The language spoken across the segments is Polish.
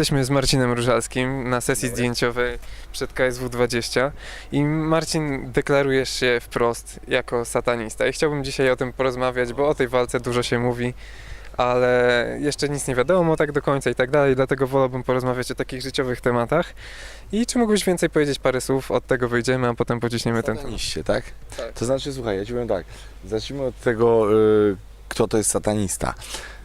Jesteśmy z Marcinem Różalskim na sesji zdjęciowej przed KSW 20 i Marcin deklarujesz się wprost jako satanista i chciałbym dzisiaj o tym porozmawiać, bo o tej walce dużo się mówi, ale jeszcze nic nie wiadomo tak do końca i tak dalej, dlatego wolałbym porozmawiać o takich życiowych tematach. I czy mógłbyś więcej powiedzieć parę słów, od tego wyjdziemy, a potem pociśniemy ten temat. Sataniście, tak? Tak. To znaczy, słuchaj, ja ci powiem tak. Zacznijmy od tego, y, kto to jest satanista.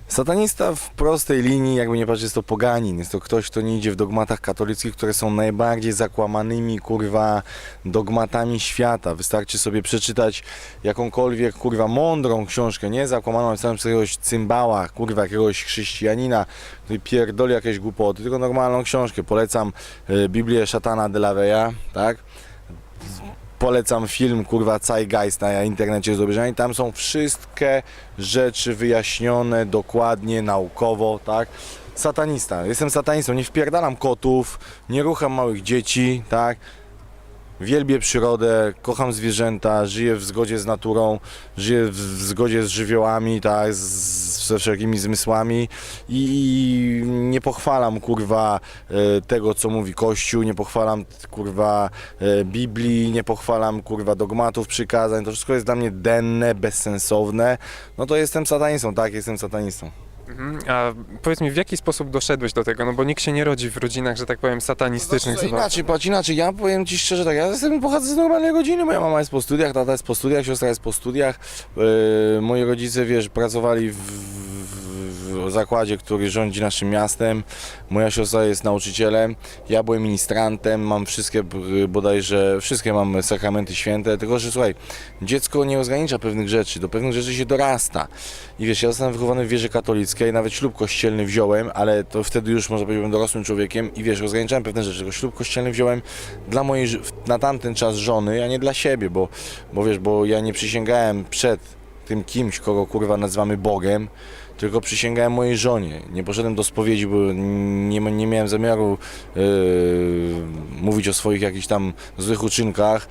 Satanista w prostej linii, jakby nie patrzeć, jest to poganin. Jest to ktoś, kto nie idzie w dogmatach katolickich, które są najbardziej zakłamanymi, kurwa, dogmatami świata. Wystarczy sobie przeczytać jakąkolwiek, kurwa, mądrą książkę, nie zakłamaną, napisaną przez jakiegoś cymbała, kurwa, jakiegoś chrześcijanina, który pierdoli jakieś głupoty, tylko normalną książkę. Polecam y, Biblię Szatana de la Veya, tak? Polecam film, kurwa, Zeitgeist na internecie z obejrzenia tam są wszystkie rzeczy wyjaśnione dokładnie, naukowo, tak? Satanista. Jestem satanistą, nie wpierdalam kotów, nie rucham małych dzieci, tak? Wielbię przyrodę, kocham zwierzęta, żyję w zgodzie z naturą, żyję w, zgodzie z żywiołami, tak, z, ze wszelkimi zmysłami i nie pochwalam, kurwa, e, tego, co mówi Kościół, nie pochwalam, kurwa, e, Biblii, nie pochwalam, kurwa, dogmatów, przykazań, to wszystko jest dla mnie denne, bezsensowne, no to jestem satanistą, tak, jestem satanistą. Mhm. A powiedz mi, w jaki sposób doszedłeś do tego? No bo nikt się nie rodzi w rodzinach, że tak powiem, satanistycznych. Znaczy, inaczej, patrz inaczej, ja powiem Ci szczerze tak, ja jestem, pochodzę z normalnej rodziny, moja mama jest po studiach, tata jest po studiach, siostra jest po studiach, yy, moi rodzice, wiesz, pracowali w, w, w zakładzie, który rządzi naszym miastem, moja siostra jest nauczycielem, ja byłem ministrantem, mam wszystkie bodajże, wszystkie mam sakramenty święte, tylko że słuchaj, dziecko nie rozgranicza pewnych rzeczy, do pewnych rzeczy się dorasta. I wiesz, ja zostałem wychowany w wierze katolickiej, nawet ślub kościelny wziąłem, ale to wtedy już można powiedzieć byłem dorosłym człowiekiem i wiesz, rozgraniczałem pewne rzeczy, tylko ślub kościelny wziąłem dla mojej, na tamten czas żony, a nie dla siebie, bo, bo wiesz, bo ja nie przysięgałem przed tym kimś, kogo kurwa nazywamy Bogiem, tylko przysięgałem mojej żonie. Nie poszedłem do spowiedzi, bo nie, nie miałem zamiaru yy, mówić o swoich jakichś tam złych uczynkach.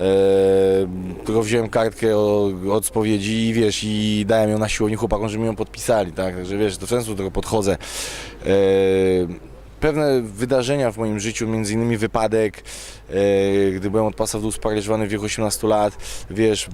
Eee, tylko wziąłem kartkę o, od spowiedzi i wiesz, i dałem ją na siłowni chłopakom, żeby mi ją podpisali, tak, także wiesz, do sensu tego podchodzę. Eee, pewne wydarzenia w moim życiu, między innymi wypadek, e, gdy byłem od pasa w dół sparaliżowany w wieku 18 lat, wiesz, e,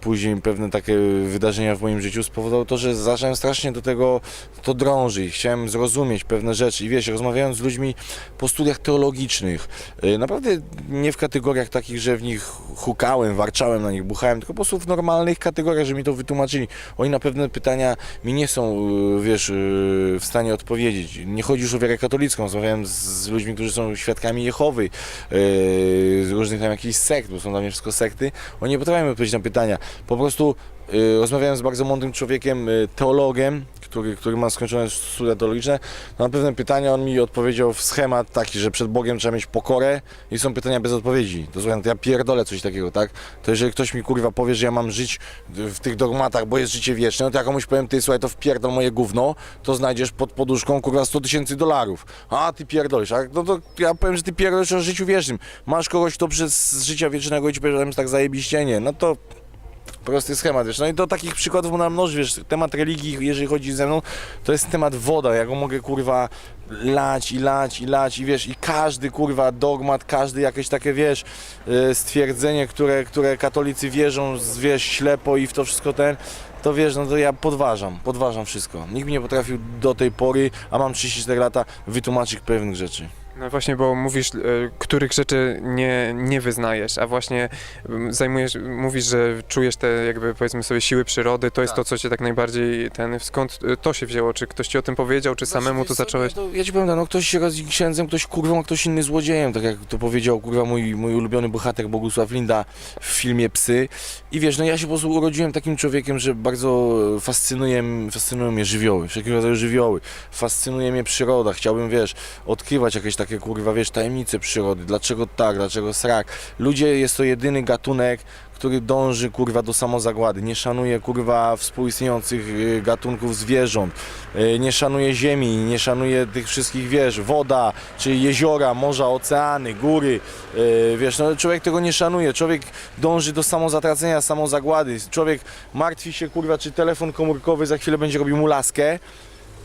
później pewne takie wydarzenia w moim życiu spowodowały to, że zacząłem strasznie do tego to drążyć, chciałem zrozumieć pewne rzeczy i wiesz, rozmawiając z ludźmi po studiach teologicznych, e, naprawdę nie w kategoriach takich, że w nich hukałem, warczałem na nich, buchałem, tylko po prostu w normalnych kategoriach, że mi to wytłumaczyli. Oni na pewne pytania mi nie są, e, wiesz, e, w stanie odpowiedzieć. Nie chodzi już o wiarę rozmawiałem z, ludźmi, którzy są świadkami Jehowy, e, z różnych tam jakichś sekt, bo są dla mnie wszystko sekty. Oni nie potrafią odpowiedzieć na pytania. Po prostu e, rozmawiałem z bardzo mądrym człowiekiem, e, teologiem, który, który ma skończone studia teologiczne. Na pewne pytania on mi odpowiedział w schemat taki, że przed Bogiem trzeba mieć pokorę i są pytania bez odpowiedzi. To słuchaj, no to ja pierdolę coś takiego, tak? To jeżeli ktoś mi kurwa powie, że ja mam żyć w tych dogmatach, bo jest życie wieczne, no to ja komuś powiem, ty słuchaj, to wpierdol moje gówno, to znajdziesz pod poduszką kurwa 100 tysięcy dolarów. A ty pierdolisz, a no to ja powiem, że ty pierdolisz o życiu wiecznym. Masz kogoś, kto przez życia wiecznego i ci powie, że tak zajebiście, nie, no to prosty schemat, wiesz, no i do takich przykładów można mnożyć, wiesz, temat religii, jeżeli chodzi ze mną, to jest temat woda, ja go mogę, kurwa, lać i lać i lać i wiesz, i każdy, kurwa, dogmat, każdy jakieś takie, wiesz, y, stwierdzenie, które, które katolicy wierzą, wiesz, ślepo i w to wszystko ten, to wiesz, no to ja podważam, podważam wszystko. Nikt mi nie potrafił do tej pory, a mam 34 lata, wytłumaczyć pewnych rzeczy. No właśnie, bo mówisz, e, których rzeczy nie, nie wyznajesz, a właśnie m, zajmujesz, mówisz, że czujesz te jakby powiedzmy sobie siły przyrody, to jest Tak. to, co cię tak najbardziej ten, skąd e, to się wzięło? Czy ktoś ci o tym powiedział, czy samemu Znaczy, to wiesz co, zacząłeś? Ja, to, ja ci powiem, tak, no ktoś się rodzi księdzem, ktoś kurwą, a ktoś inny złodziejem, tak jak to powiedział kurwa mój, mój ulubiony bohater Bogusław Linda w filmie Psy. I wiesz, no ja się po prostu urodziłem takim człowiekiem, że bardzo fascynuje, fascynują mnie żywioły, wszelkiego rodzaju żywioły. Fascynuje mnie przyroda, chciałbym, wiesz, odkrywać jakieś takie kurwa, wiesz, tajemnice przyrody, dlaczego tak, dlaczego srak. Ludzie jest to jedyny gatunek, który dąży kurwa do samozagłady, nie szanuje kurwa współistniejących y, gatunków zwierząt, y, nie szanuje ziemi, nie szanuje tych wszystkich, wiesz, woda, czy jeziora, morza, oceany, góry, y, wiesz, no człowiek tego nie szanuje, człowiek dąży do samozatracenia, samozagłady, człowiek martwi się kurwa, czy telefon komórkowy za chwilę będzie robił mu laskę,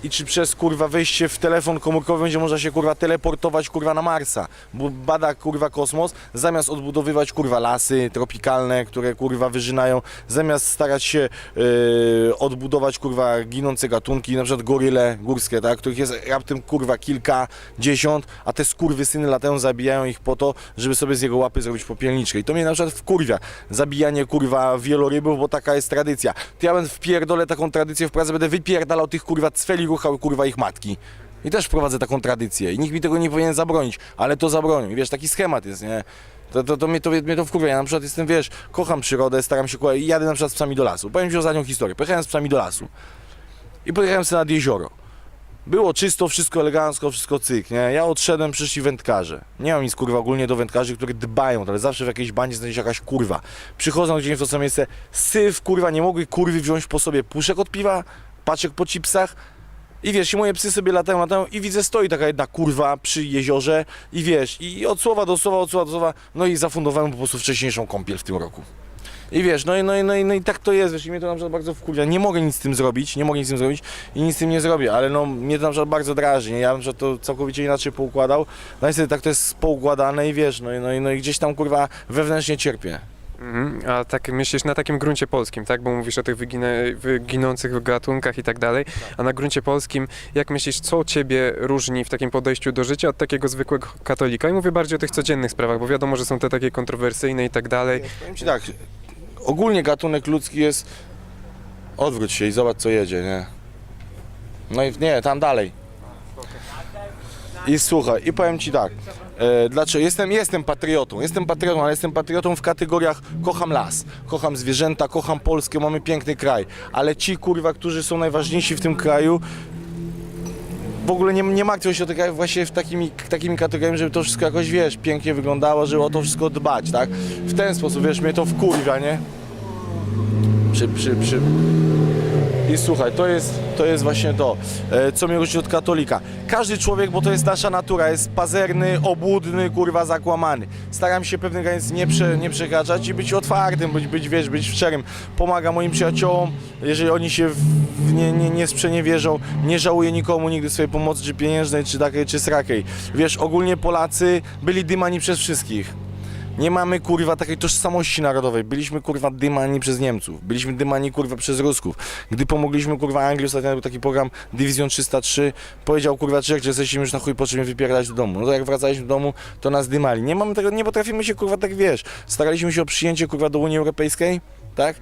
i czy przez kurwa wejście w telefon komórkowy będzie można się kurwa teleportować kurwa na Marsa, bo bada kurwa kosmos, zamiast odbudowywać kurwa lasy tropikalne, które kurwa wyżynają, zamiast starać się yy, odbudować kurwa ginące gatunki, na przykład goryle górskie, tak, których jest raptem kurwa kilkadziesiąt, a te skurwy syny latają, zabijają ich po to, żeby sobie z jego łapy zrobić popielniczkę. I to mnie na przykład wkurwia, zabijanie kurwa wielorybów, bo taka jest tradycja. To ja będę wpierdolę taką tradycję w Pradze, będę wypierdalał tych kurwa cweli, ruchał kurwa ich matki. I też wprowadzę taką tradycję i nikt mi tego nie powinien zabronić, ale to zabronią. I wiesz, taki schemat jest, nie? To, to, to, mnie, to mnie to wkurwia. Ja na przykład jestem, wiesz, kocham przyrodę, staram się, i jadę na przykład z psami do lasu. Powiem ci ostatnią historię. Pojechałem z psami do lasu i pojechałem sobie nad jezioro. Było czysto, wszystko elegancko, wszystko cyk, nie? Ja odszedłem, przyszli wędkarze. Nie mam nic, kurwa, ogólnie do wędkarzy, którzy dbają, ale zawsze w jakiejś bandzie znajdzie jakaś kurwa. Przychodzą gdzieś w to samo miejsce, syf, kurwa, nie mogły kurwy wziąć po sobie puszek od piwa, paczek po chipsach, i wiesz, i moje psy sobie latają, latają i widzę, stoi taka jedna kurwa przy jeziorze i wiesz, i od słowa do słowa, od słowa do słowa, no i zafundowałem po prostu wcześniejszą kąpiel w tym roku. I wiesz, no i, no, i, no, i, no i tak to jest, wiesz, i mnie to na przykład bardzo wkurwia. Nie mogę nic z tym zrobić, nie mogę nic z tym zrobić i nic z tym nie zrobię, ale no mnie to na przykład bardzo drażni, ja bym to całkowicie inaczej poukładał, no niestety tak to jest poukładane i wiesz, no i, no, i, no i gdzieś tam kurwa wewnętrznie cierpię. Mhm. A tak myślisz na takim gruncie polskim, tak? Bo mówisz o tych wygina, wyginących gatunkach i tak dalej. A na gruncie polskim, jak myślisz, co ciebie różni w takim podejściu do życia od takiego zwykłego katolika? I mówię bardziej o tych codziennych sprawach, bo wiadomo, że są te takie kontrowersyjne i tak dalej. Powiem ci tak, ogólnie gatunek ludzki jest odwróć się i zobacz co jedzie, nie? No i nie, tam dalej. I słuchaj, i powiem ci tak, e, dlaczego jestem, jestem patriotą, jestem patriotą, ale jestem patriotą w kategoriach kocham las, kocham zwierzęta, kocham Polskę, mamy piękny kraj, ale ci kurwa, którzy są najważniejsi w tym kraju, w ogóle nie, nie martwią się o te kraje właśnie w takimi, takimi kategoriami, żeby to wszystko jakoś, wiesz, pięknie wyglądało, żeby o to wszystko dbać, tak? W ten sposób, wiesz, mnie to wkurwia, nie? Przy, przy, przy... I słuchaj, to jest, to jest właśnie to, e, co mnie różni od katolika. Każdy człowiek, bo to jest nasza natura, jest pazerny, obłudny, kurwa, zakłamany. Staram się pewnych granic nie, prze, nie przekraczać i być otwartym, być, być, wiesz, być szczerym. Pomagam moim przyjaciołom, jeżeli oni się w nie, nie, nie sprzeniewierzą, nie żałuję nikomu nigdy swojej pomocy, czy pieniężnej, czy takiej, czy srakiej. Wiesz, ogólnie Polacy byli dymani przez wszystkich. Nie mamy kurwa takiej tożsamości narodowej. Byliśmy kurwa dymani przez Niemców. Byliśmy dymani kurwa przez Rusków. Gdy pomogliśmy kurwa Anglii, ostatnio był taki program Division 303, powiedział kurwa Czech, że jesteśmy już na chuj potrzebni wypierdać do domu. No to jak wracaliśmy do domu, to nas dymali. Nie mamy tego, nie potrafimy się kurwa tak wiesz. Staraliśmy się o przyjęcie kurwa do Unii Europejskiej, tak?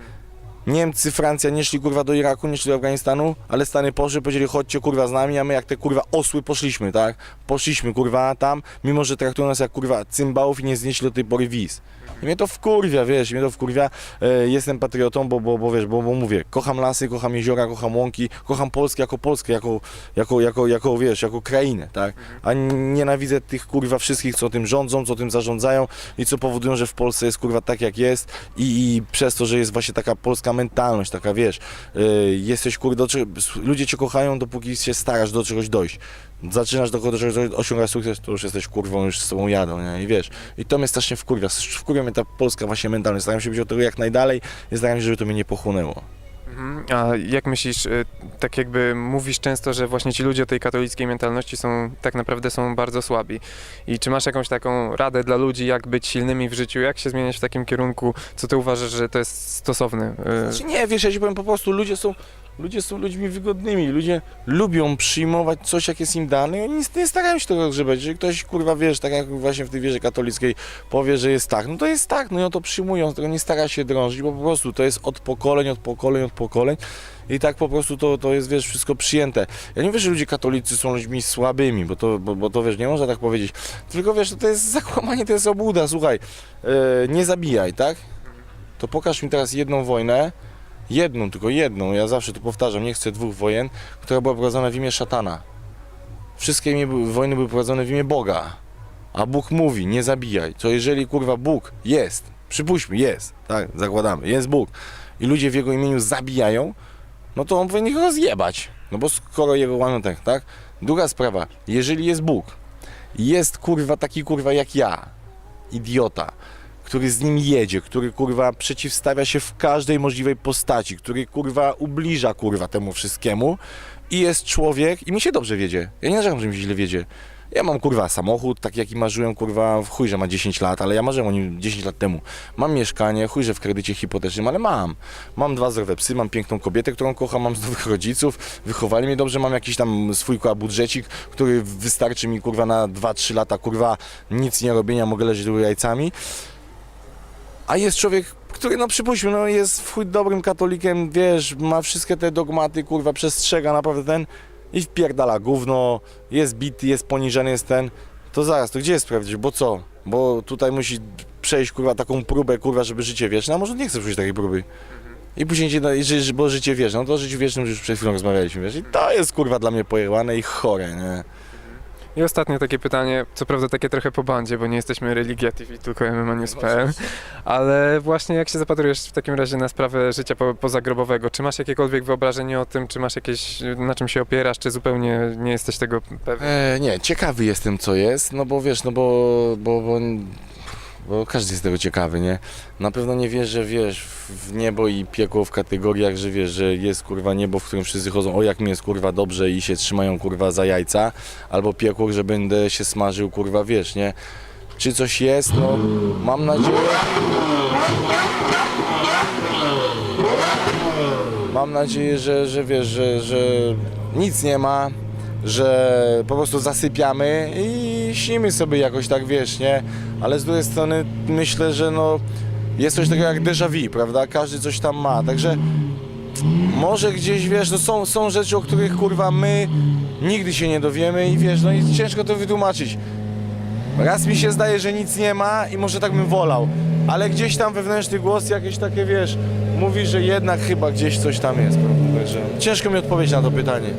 Niemcy, Francja nie szli kurwa do Iraku, nie szli do Afganistanu, ale Stany poszły, powiedzieli chodźcie kurwa z nami, a my jak te kurwa osły poszliśmy, tak? Poszliśmy kurwa tam, mimo że traktują nas jak kurwa cymbałów i nie znieśli do tej pory wiz. Mnie to wkurwia, wiesz, mnie to wkurwia. E, jestem patriotą, bo, bo, bo wiesz, bo, bo mówię, kocham lasy, kocham jeziora, kocham łąki, kocham Polskę jako Polskę, jako, jako, jako, jako wiesz, jako krainę, tak? A nienawidzę tych kurwa wszystkich, co tym rządzą, co tym zarządzają i co powodują, że w Polsce jest kurwa tak jak jest i, i przez to, że jest właśnie taka polska mentalność, taka wiesz, e, jesteś czego, ludzie cię kochają, dopóki się starasz do czegoś dojść. Zaczynasz do kogoś osiągasz sukces, to już jesteś kurwą, już z tobą jadą, nie? I wiesz, i to mnie strasznie wkurwia, wkurwia mnie ta polska właśnie mentalność, staram się być od tego jak najdalej i staram się, żeby to mnie nie pochłonęło. Mhm. A jak myślisz, y, tak jakby mówisz często, że właśnie ci ludzie o tej katolickiej mentalności są, tak naprawdę są bardzo słabi. I czy masz jakąś taką radę dla ludzi, jak być silnymi w życiu, jak się zmieniać w takim kierunku, co ty uważasz, że to jest stosowne? y, Znaczy nie, wiesz, ja ci powiem po prostu, ludzie są, ludzie są ludźmi wygodnymi, ludzie lubią przyjmować coś, jak jest im dane i oni nie- starają się tego grzebać. Jeżeli ktoś, kurwa, wiesz, tak jak właśnie w tej wierze katolickiej powie, że jest tak, no to jest tak, no i o to przyjmują, tego nie stara się drążyć, bo po prostu to jest od pokoleń, od pokoleń, od pokoleń i tak po prostu to, to jest, wiesz, wszystko przyjęte. Ja nie wiem, że ludzie katolicy są ludźmi słabymi, bo to, bo, bo to, wiesz, nie można tak powiedzieć, tylko, wiesz, to jest zakłamanie, to jest obłuda, słuchaj, e, nie zabijaj, tak? To pokaż mi teraz jedną wojnę, jedną, tylko jedną, ja zawsze to powtarzam, nie chcę dwóch wojen, która była prowadzona w imię szatana. Wszystkie wojny były prowadzone w imię Boga. A Bóg mówi, nie zabijaj. To jeżeli kurwa Bóg jest, przypuśćmy, jest, tak, zakładamy, jest Bóg i ludzie w Jego imieniu zabijają, no to on powinien ich rozjebać. No bo skoro Jego łamią tak, tak? Druga sprawa, jeżeli jest Bóg, jest kurwa taki kurwa jak ja, idiota, który z nim jedzie, który kurwa przeciwstawia się w każdej możliwej postaci, który kurwa ubliża kurwa temu wszystkiemu i jest człowiek i mi się dobrze wiedzie. Ja nie narzekam, że mi się źle wiedzie. Ja mam kurwa samochód, tak jaki marzyłem, kurwa, w chuj, że ma 10 lat, ale ja marzyłem o nim 10 lat temu. Mam mieszkanie, chuj, że w kredycie hipotecznym, ale mam. Mam dwa zdrowe psy, mam piękną kobietę, którą kocham, mam zdrowych rodziców, wychowali mnie dobrze, mam jakiś tam swój kurwa budżecik, który wystarczy mi kurwa na 2-3 lata, kurwa, nic nie robienia, mogę leżeć do jajcami. A jest człowiek, który, no przypuśćmy, no jest w chuj dobrym katolikiem, wiesz, ma wszystkie te dogmaty, kurwa, przestrzega naprawdę ten i wpierdala gówno, jest bity, jest poniżany, jest ten, to zaraz, to gdzie jest sprawiedliwość, bo co? Bo tutaj musi przejść, kurwa, taką próbę, kurwa, żeby życie wieczne, a może nie chce przejść takiej próby. I później że- że- bo życie wieczne, no to o życiu wiecznym już przed chwilą rozmawialiśmy, wiesz, i to jest, kurwa, dla mnie pojechane i chore, nie? I ostatnie takie pytanie, co prawda takie trochę po bandzie, bo nie jesteśmy Religia TV, tylko MMA News.pl, ale właśnie jak się zapatrujesz w takim razie na sprawę życia po, pozagrobowego, czy masz jakiekolwiek wyobrażenie o tym, czy masz jakieś, na czym się opierasz, czy zupełnie nie jesteś tego pewny? E, nie, ciekawy jestem co jest, no bo wiesz, no bo, bo, bo, bo każdy jest tego ciekawy, nie? Na pewno nie wierzę, wiesz, w niebo i piekło w kategoriach, że wiesz, że jest kurwa niebo, w którym wszyscy chodzą, o jak mi jest kurwa dobrze i się trzymają kurwa za jajca, albo piekło, że będę się smażył kurwa, wiesz, nie? Czy coś jest? No, mam nadzieję. Mam nadzieję, że, że wiesz, że, że nic nie ma, że po prostu zasypiamy i śnimy sobie jakoś tak, wiesz, nie? Ale z drugiej strony myślę, że no jest coś takiego jak déjà vu, prawda? Każdy coś tam ma, także może gdzieś, wiesz, no są, są rzeczy, o których kurwa my nigdy się nie dowiemy i wiesz, no i ciężko to wytłumaczyć. Raz mi się zdaje, że nic nie ma i może tak bym wolał, ale gdzieś tam wewnętrzny głos jakieś takie, wiesz, mówi, że jednak chyba gdzieś coś tam jest, prawda? Także ciężko mi odpowiedzieć na to pytanie.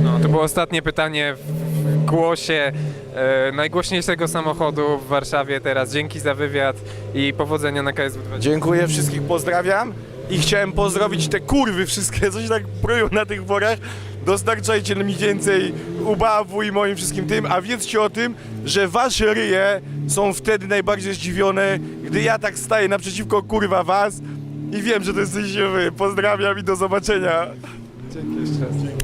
No, to było ostatnie pytanie w głosie e, najgłośniejszego samochodu w Warszawie teraz. Dzięki za wywiad i powodzenia na KSW 20. Dziękuję, wszystkich pozdrawiam i chciałem pozdrowić te kurwy wszystkie, co się tak prują na tych worach. Dostarczajcie mi więcej ubawu i moim wszystkim tym, a wiedzcie o tym, że wasze ryje są wtedy najbardziej zdziwione, gdy ja tak staję naprzeciwko kurwa was i wiem, że to jesteście wy. Pozdrawiam i do zobaczenia. Dzięki jeszcze raz.